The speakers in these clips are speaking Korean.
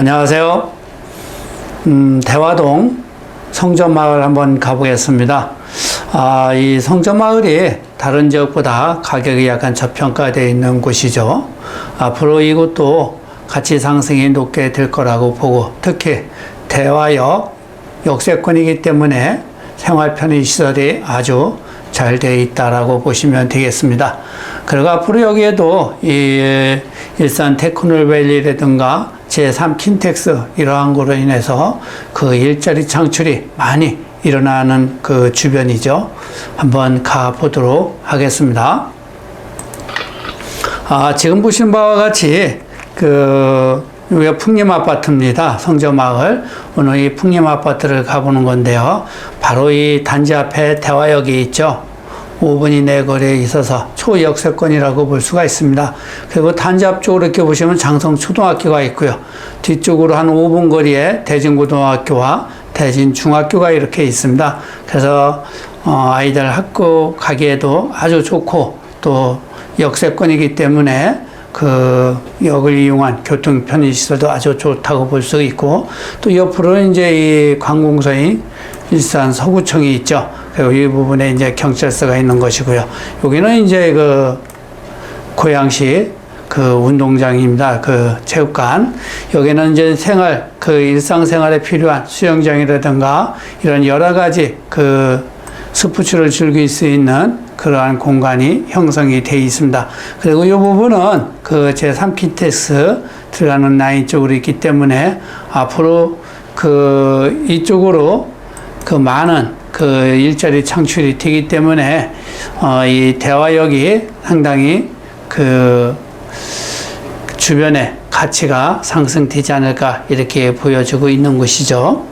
안녕하세요. 음, 대화동 성전마을 한번 가보겠습니다. 아, 이 성전마을이 다른 지역보다 가격이 약간 저평가되어 있는 곳이죠. 앞으로 이곳도 가치 상승이 높게 될 거라고 보고 특히 대화역 역세권이기 때문에 생활 편의 시설이 아주 잘 되어 있다라고 보시면 되겠습니다. 그리고 앞으로 여기에도 이 일산 테크놀밸리라든가 제3 킨텍스 이러한 거로 인해서 그 일자리 창출이 많이 일어나는 그 주변이죠. 한번 가 보도록 하겠습니다. 아, 지금 보신 바와 같이 그 여기가 풍림 아파트입니다. 성저마을. 오늘 이 풍림 아파트를 가보는 건데요. 바로 이 단지 앞에 대화역이 있죠. 5분 이 내 거리에 있어서 초역세권이라고 볼 수가 있습니다. 그리고 단지 앞쪽으로 이렇게 보시면 장성초등학교가 있고요. 뒤쪽으로 한 5분 거리에 대진고등학교와 대진중학교가 이렇게 있습니다. 그래서 어, 아이들 학교 가기에도 아주 좋고 또 역세권이기 때문에 그 역을 이용한 교통 편의 시설도 아주 좋다고 볼 수 있고 또 옆으로 이제 이 관공서인 일산 서구청이 있죠. 이 부분에 이제 경찰서가 있는 것이고요. 여기는 이제 그 고양시 그 운동장입니다. 그 체육관. 여기는 이제 생활, 그 일상생활에 필요한 수영장이라든가 이런 여러 가지 그 스포츠를 즐길 수 있는 그러한 공간이 형성이 되어 있습니다. 그리고 이 부분은 그 제3키테스 들어가는 라인 쪽으로 있기 때문에 앞으로 그 이쪽으로 그 많은 그 일자리 창출이 되기 때문에 어, 이 대화역이 상당히 그 주변에 가치가 상승되지 않을까 이렇게 보여주고 있는 것이죠.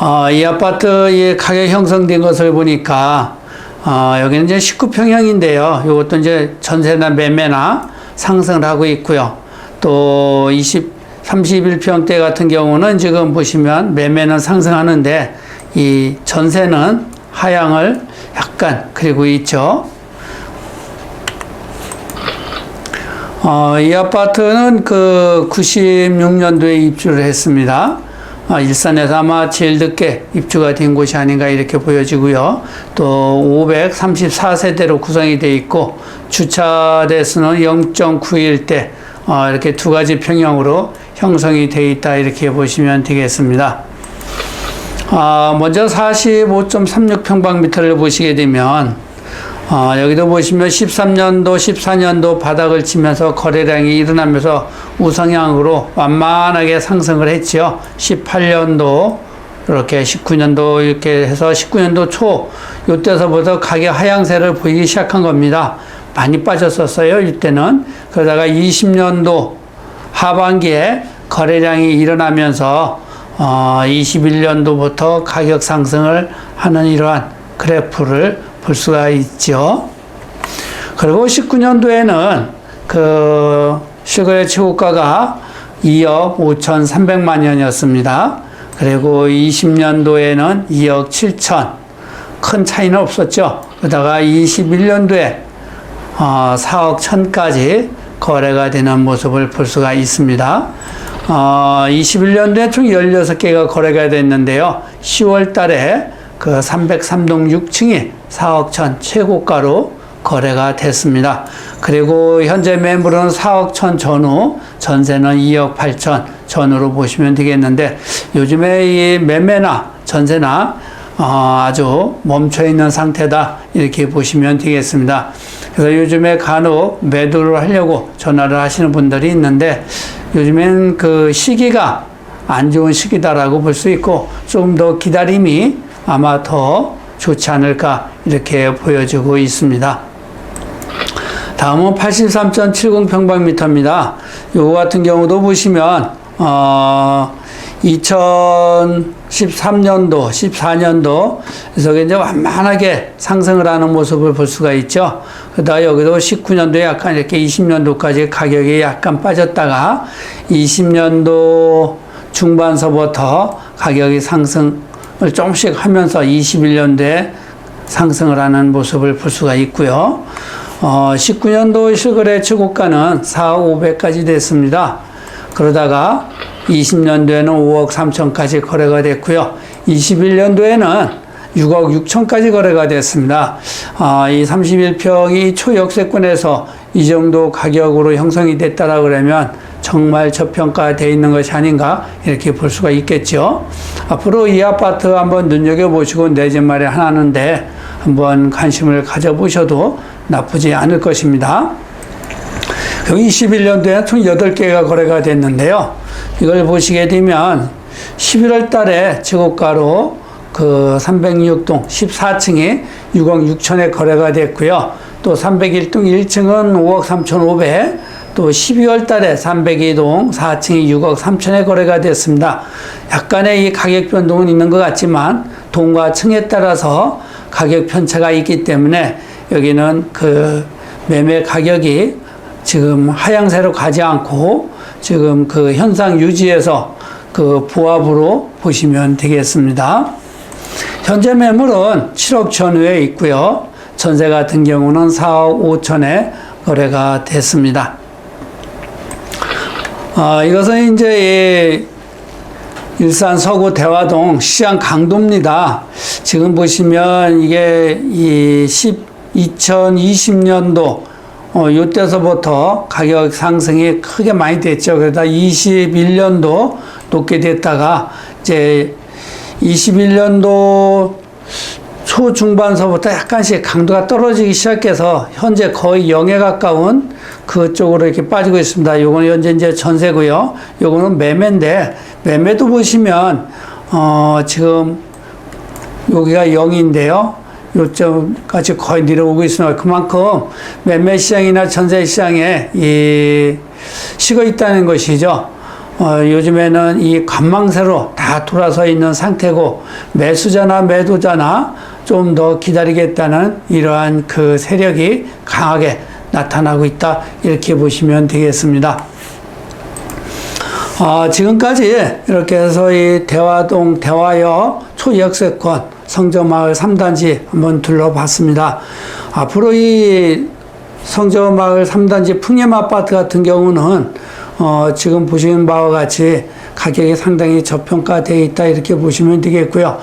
어, 이 아파트의 가격 형성된 것을 보니까 어, 여기는 이제 19평형인데요. 이것도 이제 전세나 매매나 상승을 하고 있고요. 또 20, 31평대 같은 경우는 지금 보시면 매매는 상승하는데 이 전세는 하향을 약간 그리고 있죠. 어, 이 아파트는 그 96년도에 입주를 했습니다. 아, 일산에서 아마 제일 늦게 입주가 된 곳이 아닌가 이렇게 보여지고요. 또 534세대로 구성이 되어 있고 주차 대수는 0.91대 어, 이렇게 두 가지 평형으로 형성이 되어 있다 이렇게 보시면 되겠습니다. 아, 먼저 45.36평방미터를 보시게 되면 어, 여기도 보시면 13년도, 14년도 바닥을 치면서 거래량이 일어나면서 우상향으로 완만하게 상승을 했지요. 18년도, 이렇게 19년도 이렇게 해서 19년도 초, 이때서부터 가격 하향세를 보이기 시작한 겁니다. 많이 빠졌었어요, 이때는. 그러다가 20년도 하반기에 거래량이 일어나면서 어, 21년도부터 가격 상승을 하는 이러한 그래프를 볼 수가 있죠. 그리고 19년도에는 그 실거래 최고가가 2억 5,300만 원이었습니다. 그리고 20년도에는 2억 7천. 큰 차이는 없었죠. 그러다가 21년도에 4억 1천까지 거래가 되는 모습을 볼 수가 있습니다. 어, 21년도에 총 16개가 거래가 됐는데요. 10월 달에 그 303동 6층이 4억 천 최고가로 거래가 됐습니다. 그리고 현재 매물은 4억 천 전후, 전세는 2억 8천 전후로 보시면 되겠는데 요즘에 이 매매나 전세나 어, 아주 멈춰 있는 상태다 이렇게 보시면 되겠습니다. 그래서 요즘에 간혹 매도를 하려고 전화를 하시는 분들이 있는데 요즘엔 그 시기가 안 좋은 시기다라고 볼 수 있고 좀더 기다림이 아마 더 좋지 않을까 이렇게 보여지고 있습니다. 다음은 83.70 평방미터입니다. 요거 같은 경우도 보시면 어 2013년도, 14년도 그래서 이제 완만하게 상승을 하는 모습을 볼 수가 있죠. 그러다 여기도 19년도에 약간 이렇게 20년도까지 가격이 약간 빠졌다가 20년도 중반서부터 가격이 상승 조금씩 하면서 21년도에 상승을 하는 모습을 볼 수가 있고요. 어, 19년도 실거래 최고가는 4억 500까지 됐습니다. 그러다가 20년도에는 5억 3천까지 거래가 됐고요. 21년도에는 6억 6천까지 거래가 됐습니다. 아, 이 31평이 초역세권에서 이 정도 가격으로 형성이 됐다라 그러면 정말 저평가되어 있는 것이 아닌가 이렇게 볼 수가 있겠죠. 앞으로 이 아파트 한번 눈여겨보시고 내 집 마련 하는데 한번 관심을 가져보셔도 나쁘지 않을 것입니다. 그 21년도에 총 8개가 거래가 됐는데요. 이걸 보시게 되면 11월 달에 제고가로 그 306동 14층이 6억 6천에 거래가 됐고요. 또 301동 1층은 5억 3,500, 또 12월 달에 302동 4층이 6억 3천에 거래가 됐습니다. 약간의 이 가격 변동은 있는 것 같지만 동과 층에 따라서 가격 편차가 있기 때문에 여기는 그 매매 가격이 지금 하향세로 가지 않고 지금 그 현상 유지에서 그 부합으로 보시면 되겠습니다. 현재 매물은 7억 전후에 있고요. 전세 같은 경우는 4억 5천에 거래가 됐습니다. 아, 이것은 이제 이 일산 서구 대화동 시장 강도입니다. 지금 보시면 이게 이 10, 2020년도 어, 요때서부터 가격 상승이 크게 많이 됐죠. 그러다 21년도 높게 됐다가 이제 21년도 초중반서부터 약간씩 강도가 떨어지기 시작해서 현재 거의 0에 가까운 그쪽으로 이렇게 빠지고 있습니다. 요거는 현재 이제 전세고요. 요거는 매매인데 매매도 보시면 어 지금 여기가 0인데요. 요점까지 거의 내려오고 있습니다. 그만큼 매매 시장이나 전세 시장에 이 식어 있다는 것이죠. 어, 요즘에는 이 관망세로 다 돌아서 있는 상태고 매수자나 매도자나 좀 더 기다리겠다는 이러한 그 세력이 강하게 나타나고 있다 이렇게 보시면 되겠습니다. 아, 지금까지 이렇게 해서 이 대화동 대화역 초역세권 성저마을 3단지 한번 둘러봤습니다. 앞으로 이 성저마을 3단지 풍림 아파트 같은 경우는 어, 지금 보시는 바와 같이 가격이 상당히 저평가되어 있다 이렇게 보시면 되겠고요.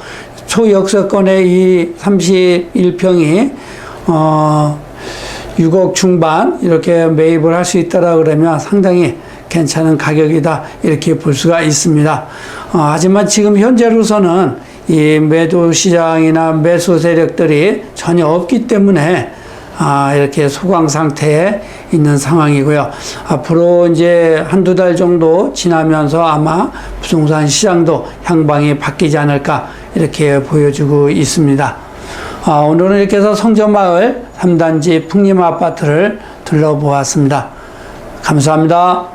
초역세권의 이 31평이 어, 6억 중반 이렇게 매입을 할 수 있다라 그러면 상당히 괜찮은 가격이다 이렇게 볼 수가 있습니다. 어, 하지만 지금 현재로서는 이 매도 시장이나 매수 세력들이 전혀 없기 때문에 아, 이렇게 소강 상태에 있는 상황이고요. 앞으로 이제 한두 달 정도 지나면서 아마 부동산 시장도 향방이 바뀌지 않을까 이렇게 보여주고 있습니다. 아, 오늘은 이렇게 해서 성전마을 3단지 풍림 아파트를 둘러보았습니다. 감사합니다.